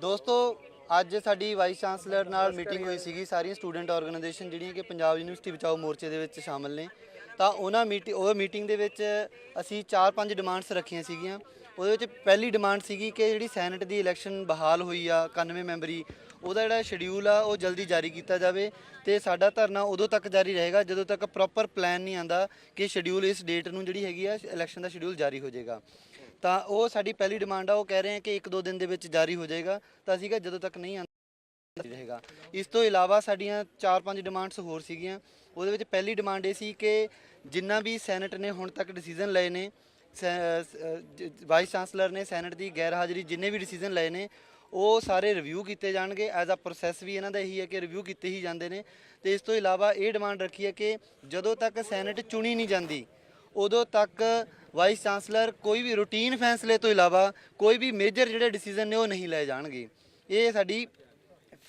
ਦੋਸਤੋ, ਅੱਜ ਸਾਡੀ ਵਾਈਸ ਚਾਂਸਲਰ ਨਾਲ ਮੀਟਿੰਗ ਹੋਈ ਸੀਗੀ। ਸਾਰੀਆਂ ਸਟੂਡੈਂਟ ਆਰਗੇਨਾਈਜੇਸ਼ਨ ਜਿਹੜੀਆਂ ਕਿ ਪੰਜਾਬ ਯੂਨੀਵਰਸਿਟੀ ਬਚਾਓ ਮੋਰਚੇ ਦੇ ਵਿੱਚ ਸ਼ਾਮਲ ਨੇ। ਤਾਂ ਉਹਨਾਂ ਮੀਟਿੰਗ ਉਹ ਮੀਟਿੰਗ ਦੇ ਵਿੱਚ ਅਸੀਂ 4-5 ਡਿਮਾਂਡਸ ਰੱਖੀਆਂ ਸੀਗੀਆਂ। ਉਹਦੇ ਵਿੱਚ ਪਹਿਲੀ ਡਿਮਾਂਡ ਸੀਗੀ ਕਿ ਜਿਹੜੀ ਸੈਨੇਟ ਦੀ ਇਲੈਕਸ਼ਨ ਬਹਾਲ ਹੋਈ ਆ 91 ਮੈਂਬਰੀ, ਉਹਦਾ ਜਿਹੜਾ ਸ਼ਡਿਊਲ ਆ, ਉਹ ਜਲਦੀ ਜਾਰੀ ਕੀਤਾ ਜਾਵੇ ਤੇ ਸਾਡਾ ਧਰਨਾ ਉਦੋਂ ਤੱਕ ਜਾਰੀ ਰਹੇਗਾ ਜਦੋਂ ਤੱਕ ਪ੍ਰੋਪਰ ਪਲਾਨ ਨਹੀਂ ਆਂਦਾ ਕਿ ਸ਼ਡਿਊਲ ਇਸ ਡੇਟ ਨੂੰ ਜਿਹੜੀ ਹੈਗੀ ਆ ਇਲੈਕਸ਼ਨ ਦਾ ਸ਼ਡਿਊਲ ਜਾਰੀ ਹੋ ਜਾਏਗਾ। ਤਾਂ ਉਹ ਸਾਡੀ ਪਹਿਲੀ ਡਿਮਾਂਡ ਆ, ਉਹ ਕਹਿ ਰਹੇ ਆ ਕਿ 1-2 ਦਿਨ ਦੇ ਵਿੱਚ ਜਾਰੀ ਹੋ ਜਾਏਗਾ। ਤਾਂ ਅਸੀਂ ਕਿਹਾ ਜਦੋਂ ਤੱਕ ਨਹੀਂ ਆਉਂਦਾ ਰਹੇਗਾ। ਇਸ ਤੋਂ ਇਲਾਵਾ ਸਾਡੀਆਂ 4-5 ਡਿਮਾਂਡਸ ਹੋਰ ਸੀਗੀਆਂ। ਉਹਦੇ ਵਿੱਚ ਪਹਿਲੀ ਡਿਮਾਂਡ ਇਹ ਸੀ ਕਿ ਜਿੰਨਾ ਵੀ ਸੈਨੇਟ ਨੇ ਹੁਣ ਤੱਕ ਡਿਸੀਜਨ ਲਏ ਨੇ ਵਾਈਸ ਚਾਂਸਲਰ ਨੇ ਸੈਨੇਟ ਦੀ ਗੈਰ ਹਾਜ਼ਰੀ ਜਿੰਨੇ ਵੀ ਡਿਸੀਜਨ ਲਏ ਨੇ, ਉਹ ਸਾਰੇ ਰਿਵਿਊ ਕੀਤੇ ਜਾਣਗੇ। ਐਜ਼ ਅ ਪ੍ਰੋਸੈਸ ਵੀ ਇਹਨਾਂ ਦਾ ਇਹੀ ਹੈ ਕਿ ਰਿਵਿਊ ਕੀਤੇ ਹੀ ਜਾਂਦੇ ਨੇ। ਤੇ ਇਸ ਤੋਂ ਇਲਾਵਾ ਇਹ ਡਿਮਾਂਡ ਰੱਖੀ ਹੈ ਕਿ ਜਦੋਂ ਤੱਕ ਸੈਨੇਟ ਚੁਣੀ ਨਹੀਂ ਜਾਂਦੀ, ਉਦੋਂ ਤੱਕ ਵਾਈਸ ਚਾਂਸਲਰ ਕੋਈ ਵੀ ਰੂਟੀਨ ਫੈਸਲੇ ਤੋਂ ਇਲਾਵਾ ਕੋਈ ਵੀ ਮੇਜਰ ਜਿਹੜੇ ਡਿਸੀਜਨ ਨੇ ਉਹ ਨਹੀਂ ਲਏ ਜਾਣਗੇ। ਇਹ ਸਾਡੀ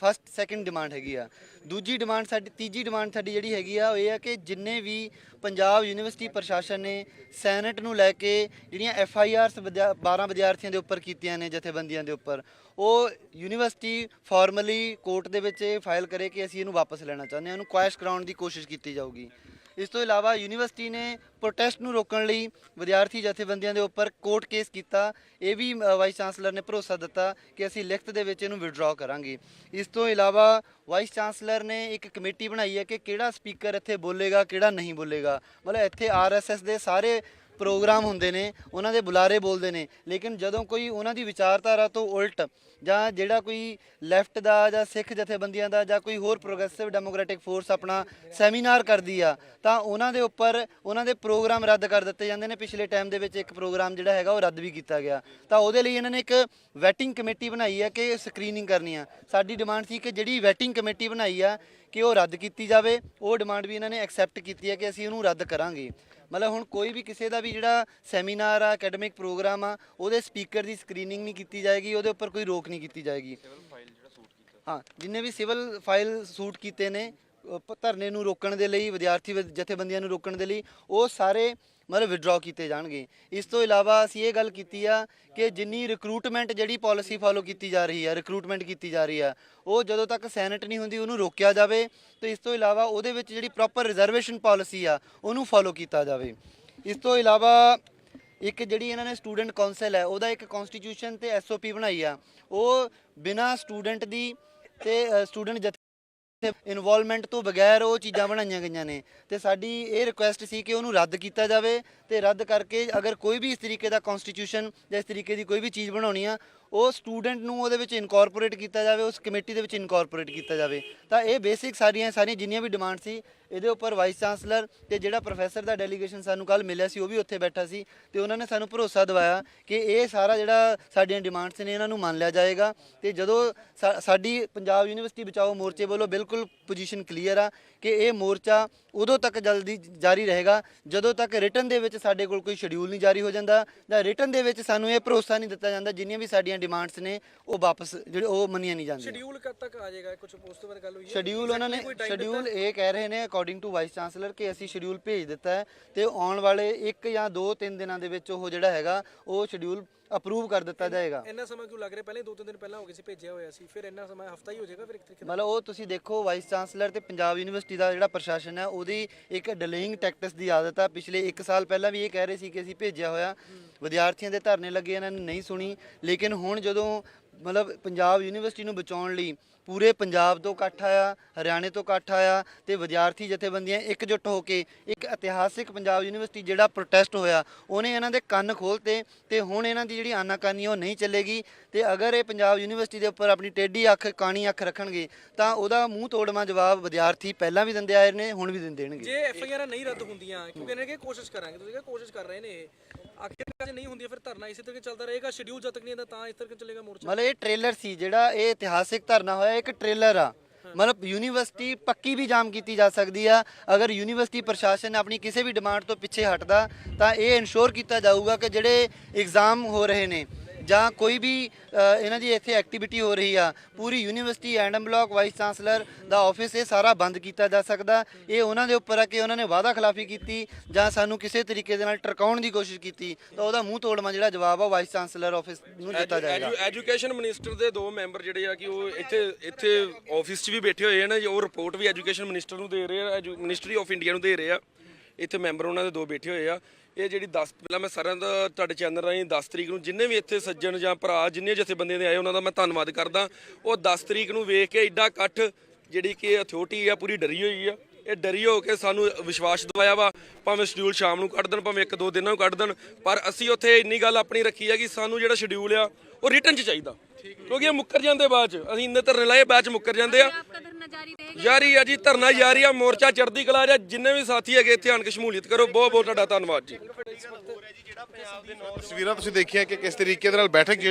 ਫਸਟ, ਸੈਕੰਡ ਡਿਮਾਂਡ ਹੈਗੀ ਆ। ਦੂਜੀ ਡਿਮਾਂਡ ਸਾਡੀ, ਤੀਜੀ ਡਿਮਾਂਡ ਸਾਡੀ ਜਿਹੜੀ ਹੈਗੀ ਆ, ਉਹ ਇਹ ਆ ਕਿ ਜਿੰਨੇ ਵੀ ਪੰਜਾਬ ਯੂਨੀਵਰਸਿਟੀ ਪ੍ਰਸ਼ਾਸਨ ਨੇ ਸੈਨੇਟ ਨੂੰ ਲੈ ਕੇ ਜਿਹੜੀਆਂ ਐਫ ਆਈ ਆਰਸ 12 ਵਿਦਿਆਰਥੀਆਂ ਦੇ ਉੱਪਰ ਕੀਤੀਆਂ ਨੇ, ਜਥੇਬੰਦੀਆਂ ਦੇ ਉੱਪਰ, ਉਹ ਯੂਨੀਵਰਸਿਟੀ ਫਾਰਮਲੀ ਕੋਰਟ ਦੇ ਵਿੱਚ ਫਾਈਲ ਕਰੇ ਕਿ ਅਸੀਂ ਇਹਨੂੰ ਵਾਪਸ ਲੈਣਾ ਚਾਹੁੰਦੇ ਹਾਂ ਇਹਨੂੰ ਕੁਐਸ਼ ਕਰਾਉਣ ਦੀ ਕੋਸ਼ਿਸ਼ ਕੀਤੀ ਜਾਊਗੀ। ਇਸ ਤੋਂ ਇਲਾਵਾ ਯੂਨੀਵਰਸਿਟੀ ਨੇ ਪ੍ਰੋਟੈਸਟ ਨੂੰ ਰੋਕਣ ਲਈ ਵਿਦਿਆਰਥੀ ਜਥੇਬੰਦੀਆਂ ਦੇ ਉੱਪਰ ਕੋਰਟ ਕੇਸ ਕੀਤਾ। ਇਹ ਵੀ ਵਾਈਸ ਚਾਂਸਲਰ ਨੇ ਭਰੋਸਾ ਦਿੱਤਾ ਕਿ ਅਸੀਂ ਲਿਖਤ ਦੇ ਵਿੱਚ ਇਹਨੂੰ ਵਿਡਰਾਅ ਕਰਾਂਗੇ। ਇਸ ਤੋਂ ਇਲਾਵਾ ਵਾਈਸ ਚਾਂਸਲਰ ਨੇ ਇੱਕ ਕਮੇਟੀ ਬਣਾਈ ਹੈ ਕਿ ਕਿਹੜਾ ਸਪੀਕਰ ਇੱਥੇ ਬੋਲੇਗਾ, ਕਿਹੜਾ ਨਹੀਂ ਬੋਲੇਗਾ। ਮਤਲਬ ਇੱਥੇ ਆਰਐਸਐਸ ਦੇ ਸਾਰੇ ਪ੍ਰੋਗਰਾਮ ਹੁੰਦੇ ਨੇ, ਉਹਨਾਂ ਦੇ ਬੁਲਾਰੇ ਬੋਲਦੇ ਨੇ, ਲੇਕਿਨ ਜਦੋਂ ਕੋਈ ਉਹਨਾਂ ਦੀ ਵਿਚਾਰਧਾਰਾ ਤੋਂ ਉਲਟ ਜਾਂ ਜਿਹੜਾ ਕੋਈ ਲੈਫਟ ਦਾ ਜਾਂ ਸਿੱਖ ਜਥੇਬੰਦੀਆਂ ਦਾ ਜਾਂ ਕੋਈ ਹੋਰ ਪ੍ਰੋਗਰੈਸਿਵ ਡੈਮੋਕ੍ਰੈਟਿਕ ਫੋਰਸ ਆਪਣਾ ਸੈਮੀਨਾਰ ਕਰਦੀ ਆ, ਤਾਂ ਉਹਨਾਂ ਦੇ ਉੱਪਰ ਉਹਨਾਂ ਦੇ ਪ੍ਰੋਗਰਾਮ ਰੱਦ ਕਰ ਦਿੱਤੇ ਜਾਂਦੇ ਨੇ। ਪਿਛਲੇ ਟਾਈਮ ਦੇ ਵਿੱਚ ਇੱਕ ਪ੍ਰੋਗਰਾਮ ਜਿਹੜਾ ਹੈਗਾ ਉਹ ਰੱਦ ਵੀ ਕੀਤਾ ਗਿਆ। ਤਾਂ ਉਹਦੇ ਲਈ ਇਹਨਾਂ ਨੇ ਇੱਕ ਵੈਟਿੰਗ ਕਮੇਟੀ ਬਣਾਈ ਹੈ ਕਿ ਸਕਰੀਨਿੰਗ ਕਰਨੀ ਆ। ਸਾਡੀ ਡਿਮਾਂਡ ਸੀ ਕਿ ਜਿਹੜੀ ਵੈਟਿੰਗ ਕਮੇਟੀ ਬਣਾਈ ਆ ਕਿ ਉਹ ਰੱਦ ਕੀਤੀ ਜਾਵੇ ਉਹ ਡਿਮਾਂਡ ਵੀ ਇਹਨਾਂ ਨੇ ਐਕਸੈਪਟ ਕੀਤੀ ਹੈ ਕਿ ਅਸੀਂ ਉਹਨੂੰ ਰੱਦ ਕਰਾਂਗੇ। ਮਤਲਬ ਹੁਣ ਕੋਈ ਵੀ ਕਿਸੇ ਦਾ ਵੀ ਜਿਹੜਾ ਸੈਮੀਨਾਰ ਆ ਅਕੈਡਮਿਕ ਪ੍ਰੋਗਰਾਮ ਆ ਉਹਦੇ ਸਪੀਕਰ ਦੀ ਸਕਰੀਨਿੰਗ ਨਹੀਂ ਕੀਤੀ ਜਾਏਗੀ ਉਹਦੇ ਉੱਪਰ ਕੋਈ ਰੋਕ ਨਹੀਂ ਕੀਤੀ ਜਾਏਗੀ। ਹਾਂ ਜਿੰਨੇ ਵੀ ਸਿਵਲ ਫਾਈਲ ਸੂਟ ਕੀਤੇ ਨੇ ਧਰਨੇ ਨੂੰ ਰੋਕਣ ਦੇ ਲਈ, ਵਿਦਿਆਰਥੀ ਜਥੇਬੰਦੀਆਂ ਨੂੰ ਰੋਕਣ ਦੇ ਲਈ ਉਹ ਸਾਰੇ ਮਤਲਬ ਵਿਡਰਾਅ ਕੀਤੇ ਜਾਣਗੇ। ਇਸ ਤੋਂ ਇਲਾਵਾ ਅਸੀਂ ਇਹ ਗੱਲ ਕੀਤੀ ਆ ਕਿ ਜਿੰਨੀ ਰਿਕਰੂਟਮੈਂਟ ਜਿਹੜੀ ਪਾਲਿਸੀ ਫਾਲੋ ਕੀਤੀ ਜਾ ਰਹੀ ਆ ਰਿਕਰੂਟਮੈਂਟ ਕੀਤੀ ਜਾ ਰਹੀ ਆ, ਉਹ ਜਦੋਂ ਤੱਕ ਸੈਨੇਟ ਨਹੀਂ ਹੁੰਦੀ, ਉਹਨੂੰ ਰੋਕਿਆ ਜਾਵੇ ਤੇ ਇਸ ਤੋਂ ਇਲਾਵਾ ਉਹਦੇ ਵਿੱਚ ਜਿਹੜੀ ਪ੍ਰੋਪਰ ਰਿਜ਼ਰਵੇਸ਼ਨ ਪਾਲਿਸੀ ਆ, ਉਹਨੂੰ ਫਾਲੋ ਕੀਤਾ ਜਾਵੇ। ਇਸ ਤੋਂ ਇਲਾਵਾ ਇੱਕ ਜਿਹੜੀ ਇਹਨਾਂ ਨੇ ਸਟੂਡੈਂਟ ਕਾਉਂਸਲ ਹੈ, ਉਹਦਾ ਇੱਕ ਕਨਸਟੀਟਿਊਸ਼ਨ ਤੇ ਐਸਓਪੀ ਬਣਾਈ ਆ। ਉਹ ਬਿਨਾ ਸਟੂਡੈਂਟ ਦੀ ਤੇ ਸਟੂਡੈਂਟ ਜਥੇ ਇਨਵੋਲਵਮੈਂਟ ਤੋਂ ਬਗੈਰ ਉਹ ਚੀਜ਼ਾਂ ਬਣਾਈਆਂ ਗਈਆਂ ਨੇ। ਤੇ ਸਾਡੀ ਇਹ ਰਿਕੁਐਸਟ ਸੀ ਕਿ ਉਹਨੂੰ ਰੱਦ ਕੀਤਾ ਜਾਵੇ ਤੇ ਰੱਦ ਕਰਕੇ ਅਗਰ ਕੋਈ ਵੀ ਇਸ ਤਰੀਕੇ ਦਾ ਕਨਸਟੀਟਿਊਸ਼ਨ ਜਾਂ ਇਸ ਤਰੀਕੇ ਦੀ ਕੋਈ ਵੀ ਚੀਜ਼ ਬਣਾਉਣੀ ਆ ਉਹ ਸਟੂਡੈਂਟ ਨੂੰ ਉਹਦੇ ਵਿੱਚ ਇਨਕੋਰਪੋਰੇਟ ਕੀਤਾ ਜਾਵੇ, ਉਸ ਕਮੇਟੀ ਦੇ ਵਿੱਚ ਇਨਕੋਰਪੋਰੇਟ ਕੀਤਾ ਜਾਵੇ। ਤਾਂ ਇਹ ਬੇਸਿਕ ਸਾਰੀਆਂ ਸਾਰੀਆਂ ਜਿੰਨੀਆਂ ਵੀ ਡਿਮਾਂਡ ਸੀ, ਇਹਦੇ ਉੱਪਰ ਵਾਈਸ ਚਾਂਸਲਰ ਤੇ ਜਿਹੜਾ ਪ੍ਰੋਫੈਸਰ ਦਾ ਡੈਲੀਗੇਸ਼ਨ ਸਾਨੂੰ ਕੱਲ ਮਿਲਿਆ ਸੀ, ਉਹ ਵੀ ਉੱਥੇ ਬੈਠਾ ਸੀ ਤੇ ਉਹਨਾਂ ਨੇ ਸਾਨੂੰ ਭਰੋਸਾ ਦਿਵਾਇਆ ਕਿ ਇਹ ਸਾਰਾ ਜਿਹੜਾ ਸਾਡੀਆਂ ਡਿਮਾਂਡਸ ਨੇ, ਇਹਨਾਂ ਨੂੰ ਮੰਨ ਲਿਆ ਜਾਏਗਾ ਤੇ ਜਦੋਂ ਸਾ- ਸਾਡੀ ਪੰਜਾਬ ਯੂਨੀਵਰਸਿਟੀ ਬਚਾਓ ਮੋਰਚੇ ਵੱਲੋਂ ਬਿਲਕੁਲ ਪੋਜੀਸ਼ਨ ਕਲੀਅਰ ਆ ਕਿ ਇਹ ਮੋਰਚਾ ਉਦੋਂ ਤੱਕ ਜਲਦੀ ਜਾਰੀ ਰਹੇਗਾ, ਜਦੋਂ ਤੱਕ ਰਿਟਰਨ ਦੇ ਵਿੱਚ ਸਾਡੇ ਕੋਲ ਕੋਈ ਸ਼ਡਿਊਲ ਨਹੀਂ ਜਾਰੀ ਹੋ ਜਾਂਦਾ ਜਾਂ ਰਿਟਰਨ ਦੇ ਵਿੱਚ ਸਾਨੂੰ ਇਹ ਭਰੋਸਾ ਨਹੀਂ ਦਿੱਤਾ ਜਾਂਦਾ ਜਿੰਨੀਆਂ ਵੀ ਸਾਡੀਆਂ ਡਿਮਾਂਡਸ ਨੇ ਉਹ ਵਾਪਸ ਜਿਹੜੇ ਉਹ ਮੰਨੀਆਂ ਨਹੀਂ ਜਾਂਦੀਆਂ। ਸ਼ਡਿਊਲ ਕਦ ਤੱਕ ਆ ਜਾਏਗਾ? ਕੁਝ ਉਸ ਤੋਂ ਬਾਅਦ ਗੱਲ ਹੋਈ ਹੈ? ਸ਼ਡਿਊਲ ਉਹਨਾਂ ਨੇ ਸ਼ਡਿਊਲ ਇਹ ਕਹਿ ਰਹੇ ਨੇ ਅਕੋਰਡਿੰਗ ਟੂ ਵਾਈਸ ਚਾਂਸਲਰ ਕਿ ਅਸੀਂ ਸ਼ਡਿਊਲ ਭੇਜ ਦਿੱਤਾ ਹੈ ਤੇ ਆਉਣ ਵਾਲੇ 1 ਜਾਂ 2 3 ਦਿਨਾਂ ਦੇ ਵਿੱਚ ਉਹ ਜਿਹੜਾ ਹੈਗਾ ਉਹ ਸ਼ਡਿਊਲ ਅਪਰੂਵ ਕਰ ਦਿੱਤਾ ਜਾਏਗਾ। ਇੰਨਾ ਸਮਾਂ ਕਿਉਂ ਲੱਗ ਰਿਹਾ? ਪਹਿਲੇ ਦੋ ਤਿੰਨ ਦਿਨ ਪਹਿਲਾਂ ਹੋ ਗਏ ਸੀ ਭੇਜਿਆ ਹੋਇਆ ਸੀ। ਫਿਰ ਇੰਨਾ ਸਮਾਂ ਹਫਤਾ ਹੀ ਹੋ ਜਾਏਗਾ ਫਿਰ ਇੱਕ ਤਰੀਕੇ ਨਾਲ ਮਤਲਬ ਉਹ ਤੁਸੀਂ ਦੇਖੋ ਵਾਈਸ ਚਾਂਸਲਰ ਤੇ ਪੰਜਾਬ ਯੂਨੀਵਰਸਿਟੀ ਦਾ ਜਿਹੜਾ ਪ੍ਰਸ਼ਾਸਨ ਹੈ ਉਹਦੀ ਇੱਕ ਡਿਲੇਇੰਗ ਟੈਕਟਿਕਸ ਦੀ ਆਦਤ ਆ। ਪਿਛਲੇ 1 ਸਾਲ ਪਹਿਲਾਂ ਵੀ ਇਹ ਕਹਿ ਰਹੇ ਸੀ ਕਿ ਅਸੀਂ ਭੇਜਿਆ ਹੋਇਆ। ਵਿਦਿਆਰਥੀਆਂ ਦੇ ਧਰਨੇ ਲੱਗੇ ਇਹਨਾਂ ਨੇ ਨਹੀਂ ਸੁਣੀ। ਲੇਕਿਨ ਹੁਣ ਜਦੋਂ ਮਤਲਬ ਪੰਜਾਬ ਯੂਨੀਵਰਸਿਟੀ ਨੂੰ ਬਚਾਉਣ ਲਈ ਪੂਰੇ ਪੰਜਾਬ ਤੋਂ ਇਕੱਠ ਆਇਆ, ਹਰਿਆਣੇ ਤੋਂ ਇਕੱਠ ਆਇਆ ਤੇ ਵਿਦਿਆਰਥੀ ਜਥੇਬੰਦੀਆਂ ਇਕਜੁੱਟ ਹੋ ਕੇ ਇੱਕ ਇਤਿਹਾਸਿਕ ਪੰਜਾਬ ਯੂਨੀਵਰਸਿਟੀ ਜਿਹੜਾ ਪ੍ਰੋਟੈਸਟ ਹੋਇਆ, ਉਹਨੇ ਇਹਨਾਂ ਦੇ ਕੰਨ ਖੋਲਤੇ ਤੇ ਹੁਣ ਇਹਨਾਂ ਦੀ ਜਿਹੜੀ ਆਨਾਕਾਨੀ ਉਹ ਨਹੀਂ ਚੱਲੇਗੀ ਤੇ ਅਗਰ ਇਹ ਪੰਜਾਬ ਯੂਨੀਵਰਸਿਟੀ ਦੇ ਉੱਪਰ ਆਪਣੀ ਟੇਢੀ ਅੱਖ, ਕਾਣੀ ਅੱਖ ਰੱਖਣਗੇ, ਤਾਂ ਉਹਦਾ ਮੂੰਹ ਤੋੜਵਾਂ ਜਵਾਬ ਵਿਦਿਆਰਥੀ ਪਹਿਲਾਂ ਵੀ ਦਿੰਦੇ ਆਏ ਨੇ, ਹੁਣ ਵੀ ਦਿੰਦੇ ਦੇਣਗੇ। ਜੇ ਐਫ ਆਈ ਆਰ ਨਹੀਂ ਰੱਦ ਹੁੰਦੀਆਂ, ਕਿਉਂਕਿ ਇਹਨਾਂ ਨੇ ਕੋਸ਼ਿਸ਼ ਕਰਾਂਗੇ, ਤੁਸੀਂ ਕਿਹਾ ਕੋਸ਼ਿਸ਼ ਕਰ ਰਹੇ ਨੇ ਇਹ। ਆਖਿਰਕਾਰ ਜੇ ਨਹੀਂ ਹੁੰਦੀਆਂ ਫਿਰ ਧਰਨਾ ਇਸੇ ਤਰੀਕੇ ਚੱਲਦਾ ਰਹੇਗਾ ਸ਼ਡਿਊਲ ਜਦ ਤੱਕ ਨਹੀਂ ਆਉਂਦਾ ਤਾਂ ਇਸ ਤਰੀਕੇ ਚੱਲੇਗਾ ਮੋਰਚਾ। ਮਤਲਬ ਇਹ ਟ੍ਰੇਲਰ ਸੀ ਜਿਹੜਾ ਇਹ ਇਤਿਹਾਸਿਕ ਧਰਨਾ ਹੋਇਆ ਇੱਕ ਟ੍ਰੇਲਰ ਆ। ਮਤਲਬ ਯੂਨੀਵਰਸਿਟੀ ਪੱਕੀ ਵੀ ਜਾਮ ਕੀਤੀ ਜਾ ਸਕਦੀ ਆ। ਅਗਰ ਯੂਨੀਵਰਸਿਟੀ ਪ੍ਰਸ਼ਾਸਨ ਆਪਣੀ ਕਿਸੇ ਵੀ ਡਿਮਾਂਡ ਤੋਂ ਪਿੱਛੇ ਹਟਦਾ ਤਾਂ ਇਹ ਇਨਸ਼ੋਰ ਕੀਤਾ ਜਾਊਗਾ ਕਿ ਜਿਹੜੇ ਐਗਜ਼ਾਮ ਹੋ ਰਹੇ ਨੇ ਜਾਂ ਕੋਈ ਵੀ ਇਹਨਾਂ ਦੀ ਇੱਥੇ ਐਕਟੀਵਿਟੀ ਹੋ ਰਹੀ ਆ ਪੂਰੀ university admin block vice chancellor ਦਾ ਆਫਿਸ ਇਹ ਸਾਰਾ ਬੰਦ ਕੀਤਾ ਜਾ ਸਕਦਾ। ਇਹ ਉਹਨਾਂ ਦੇ ਉੱਪਰ ਆ ਕਿ ਉਹਨਾਂ ਨੇ ਵਾਅਦਾ ਖਿਲਾਫੀ ਕੀਤੀ ਜਾਂ ਸਾਨੂੰ ਕਿਸੇ ਤਰੀਕੇ ਦੇ ਨਾਲ ਟਰਕਾਉਣ ਦੀ ਕੋਸ਼ਿਸ਼ ਕੀਤੀ ਤਾਂ ਉਹਦਾ ਮੂੰਹ ਤੋੜਵਾ ਜਿਹੜਾ ਜਵਾਬ ਆ ਵਾਈਸ ਚਾਂਸਲਰ ਆਫਿਸ ਨੂੰ ਦਿੱਤਾ ਜਾਏਗਾ। ਐਜੂਕੇਸ਼ਨ ਮਿਨਿਸਟਰ ਦੇ ਦੋ ਮੈਂਬਰ ਜਿਹੜੇ ਆ ਕਿ ਉਹ ਇੱਥੇ ਇੱਥੇ ਆਫਿਸ 'ਚ ਵੀ ਬੈਠੇ ਹੋਏ ਆ ਨਾ ਉਹ ਰਿਪੋਰਟ ਵੀ ਐਜੂਕੇਸ਼ਨ ਮਿਨਿਸਟਰ ਨੂੰ ਦੇ ਰਹੇ ਆ ਮਿਨਿਸਟਰੀ ਆਫ ਇੰਡੀਆ ਨੂੰ ਦੇ ਰਹੇ ਆ। ਇੱਥੇ ਮੈਂਬਰ ਉਹਨਾਂ ਦੇ ਦੋ ਬੈਠੇ ਹੋਏ ਆ। ਇਹ ਜਿਹੜੀ 10 ਪਹਿਲਾਂ ਮੈਂ ਸਾਰਿਆਂ ਦਾ ਤੁਹਾਡੇ ਚੈਨਲ ਰਾਹੀਂ 10 ਤਰੀਕ ਨੂੰ ਜਿੰਨੇ ਵੀ ਇੱਥੇ ਸੱਜਣ ਜਾਂ ਭਰਾ ਜਿੰਨੇ ਜਥੇਬੰਦੀਆਂ ਦੇ ਆਏ ਉਹਨਾਂ ਦਾ ਮੈਂ ਧੰਨਵਾਦ ਕਰਦਾ। ਉਹ 10 ਤਰੀਕ ਨੂੰ ਵੇਖ ਕੇ ਐਡਾ ਇਕੱਠ ਜਿਹੜੀ ਕਿ ਅਥਾਰਟੀ ਆ ਪੂਰੀ ਡਰੀ ਹੋਈ ਆ। ਇਹ ਡਰੀ ਹੋ ਕੇ ਸਾਨੂੰ ਵਿਸ਼ਵਾਸ ਦਿਵਾਇਆ ਵਾ ਭਾਵੇਂ ਸ਼ਡਿਊਲ ਸ਼ਾਮ ਨੂੰ ਕੱਢ ਦੇਣ ਭਾਵੇਂ ਇੱਕ ਦੋ ਦਿਨਾਂ ਨੂੰ ਕੱਢ ਦੇਣ ਪਰ ਅਸੀਂ ਉੱਥੇ ਇੰਨੀ ਗੱਲ ਆਪਣੀ ਰੱਖੀ ਹੈ ਕਿ ਸਾਨੂੰ ਜਿਹੜਾ ਸ਼ਡਿਊਲ ਆ ਉਹ ਰਿਟਰਨ 'ਚ ਚਾਹੀਦਾ। ਕਿਉਂਕਿ ਇਹ ਮੁੱਕਰ ਜਾਂਦੇ ਬਾਅਦ 'ਚ। ਅਸੀਂ ਇੰਨੇ ਧਰਨੇ ਲਾਏ ਬਾਅਦ 'ਚ ਮੁੱਕਰ ਜਾਂਦੇ ਆ। ਯਾਰੀ ਆ ਜੀ, ਧਰਨਾ ਯਾਰੀ ਆ, ਮੋਰਚਾ ਚੜਦੀ ਕਲਾ ਆ, ਜਿੰਨੇ ਵੀ ਸਾਥੀ ਹੈਗੇ ਇੱਥੇ ਆਣ ਕੇ ਸ਼ਮੂਲੀਅਤ ਕਰੋ ਬਹੁਤ ਬਹੁਤ ਤੁਹਾਡਾ ਧੰਨਵਾਦ ਜੀ। ਤਸਵੀਰਾਂ ਤੁਸੀਂ ਦੇਖੀਆਂ ਕਿ ਕਿਸ ਤਰੀਕੇ ਦੇ ਨਾਲ ਬੈਠਕ